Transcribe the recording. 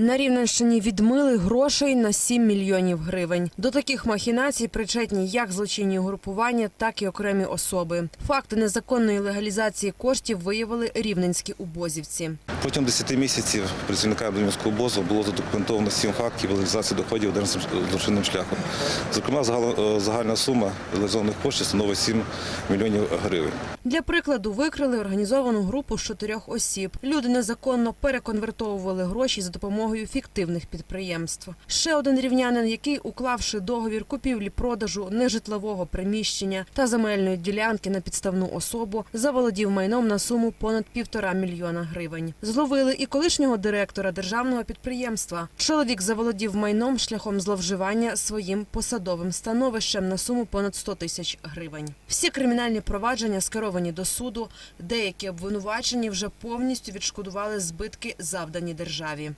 На Рівненщині відмили грошей на 7 мільйонів гривень. До таких махінацій причетні як злочинні угрупування, так і окремі особи. Факти незаконної легалізації коштів виявили рівненські убозівці. Протягом 10 місяців працівниками Рівненського бозу було задокументовано 7 фактів легалізації доходів злочинним шляхом. Зокрема, е, загальна сума реалізованих коштів становить 7 мільйонів гривень. Для прикладу, викрили організовану групу з чотирьох осіб. Люди незаконно переконвертовували гроші за допомогою фіктивних підприємств. Ще один рівнянин, який, уклавши договір купівлі-продажу нежитлового приміщення та земельної ділянки на підставну особу, заволодів майном на суму понад півтора мільйона гривень. Зловили і колишнього директора державного підприємства. Чоловік заволодів майном шляхом зловживання своїм посадовим становищем на суму понад 100 тисяч гривень. Всі кримінальні провадження скеровані до суду. Деякі обвинувачені вже повністю відшкодували збитки, завдані державі.